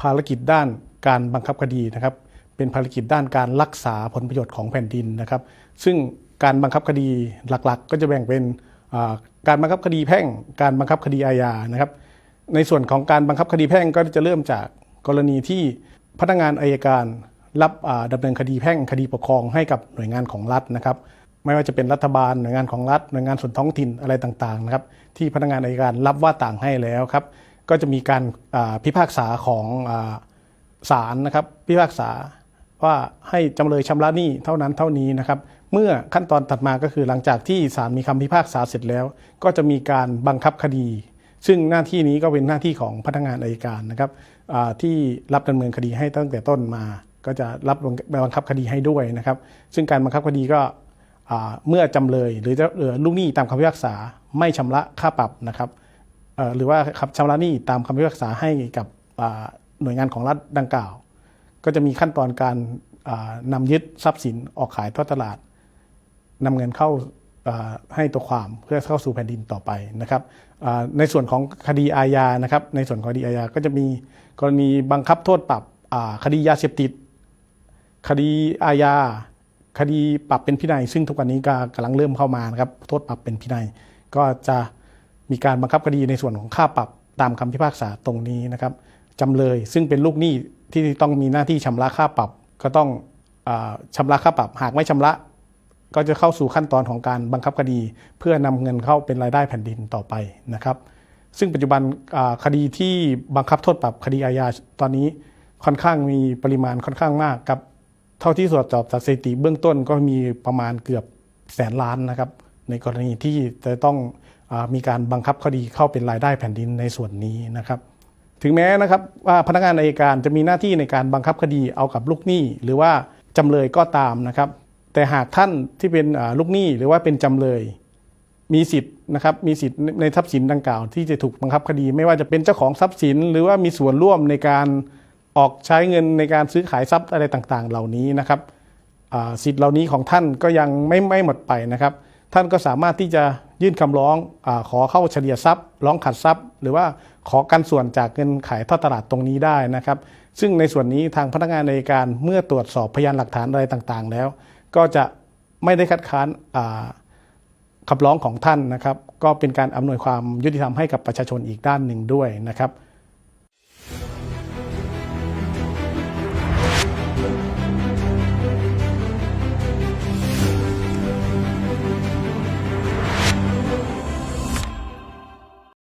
ภารกิจด้านการบังคับคดีนะครับ เป็นภารกิจด้านการรักษาผลประโยชน์ของแผ่นดินนะครับ ซึ่งการบังคับคดีหลักๆ ก็จะแบ่งเป็นการบังคับคดีแพ่ง การบังคับคดีอาญานะครับ ในส่วนของการบังคับคดีแพ่งก็จะเริ่มจากกรณีที่พนักงานอายการรับอ่าดำเนินคดีแพ่งคดีปกครองให้กับหน่วยงานของรัฐนะครับ ไม่ว่าจะเป็นรัฐบาลหน่วยงานของรัฐหน่วยงานส่วนท้องถิ่นอะไรต่างๆนะครับที่พนักงานอายการรับว่าต่างให้แล้วครับ ก็จะมีการพิพากษาของศาลนะครับ พิพากษาว่าให้จำเลยชำระหนี้เท่านั้นเท่านี้นะครับ เมื่อขั้นตอนถัดมาก็คือหลังจากที่ศาลมีคำพิพากษาเสร็จแล้ว ก็จะมีการบังคับคดี ซึ่งหน้าที่นี้ก็เป็นหน้าที่ของพนักงานอายการนะครับที่รับดำเนินคดีให้ตั้งแต่ต้นมา ก็จะรับบังคับคดีให้ด้วยนะครับ ซึ่งการบังคับคดีก็เมื่อจำเลยหรือจะเอ่อลูกหนี้ตามคำพิพากษาไม่ชำระค่าปรับนะครับ หรือว่าครับชำระหนี้ตามคำพิพากษาให้กับหน่วยงานของรัฐดังกล่าว ก็จะมีขั้นตอนการอ่านำยึดทรัพย์สินออกขายทอดตลาดนำเงินเข้าให้ตัวความเพื่อเข้าสู่แผ่นดินต่อไปนะครับในส่วนของคดีอาญานะครับ ในส่วนของคดีอาญาก็จะมีกรณีบังคับโทษปรับคดียาเสพติด คดีอาญาคดีปรับเป็นพินัย ซึ่งทุกวันนี้ก็กำลังเริ่มเข้ามานะครับโทษปรับเป็นพินัย ก็จะ มีการบังคับคดีในส่วนของค่าปรับตามคำพิพากษาตรงนี้นะครับจำเลยซึ่งเป็นลูกหนี้ที่ต้องมีหน้าที่ชำระค่าปรับ ก็ต้องอชำระค่าปรับ หากไม่ชำระก็จะเข้าสู่ขั้นตอนของการบังคับคดี เพื่อนำเงินเข้าเป็นรายได้แผ่นดินต่อไปนะครับ ซึ่งปัจจุบันคดีที่บังคับโทษปรับคดีอาญาตอนนี้ค่อนข้างมีปริมาณค่อนข้างมากครับเท่าที่ตรวจสอบสถิติเบื้องต้นก็มีประมาณเกือบแสนล้านนะครับ ในกรณีที่จะต้อง มีการบังคับคดีเข้าเป็นรายได้แผ่นดินในส่วนนี้นะครับถึงแม้นะครับว่าพนักงานอายการจะมีหน้าที่ในการบังคับคดีเอากับลูกหนี้ หรือว่าจำเลยก็ตามนะครับ แต่หากท่านที่เป็นลูกหนี้หรือว่าเป็นจำเลยมีสิทธิ์นะครับมีสิทธิ์ในทรัพย์สินดังกล่าว ที่จะถูกบังคับคดี ไม่ว่าจะเป็นเจ้าของทรัพย์สิน หรือว่ามีส่วนร่วมในการออกใช้เงินในการซื้อขายทรัพย์อะไรต่างๆ เหล่านี้นะครับสิทธิ์เหล่านี้ของท่านก็ยังไม่ไม่หมดไปนะครับ ท่านก็สามารถที่จะยื่นคำร้องอขอเข้าเฉลี่ยทรัพย์ ร้องขัดทรัพย์ หรือว่าขอกันส่วนจากเงินขายทอดตลาดตรงนี้ได้นะครับ ซึ่งในส่วนนี้ทางพนักงานในการเมื่อตรวจสอบพยานหลักฐานอะไรต่างๆ แล้ว ก็จะไม่ได้คัดค้านคำร้องของท่านนะครับ ก็เป็นการอำนวยความยุติธรรมให้กับประชาชนอีกด้านหนึ่งด้วยนะครับ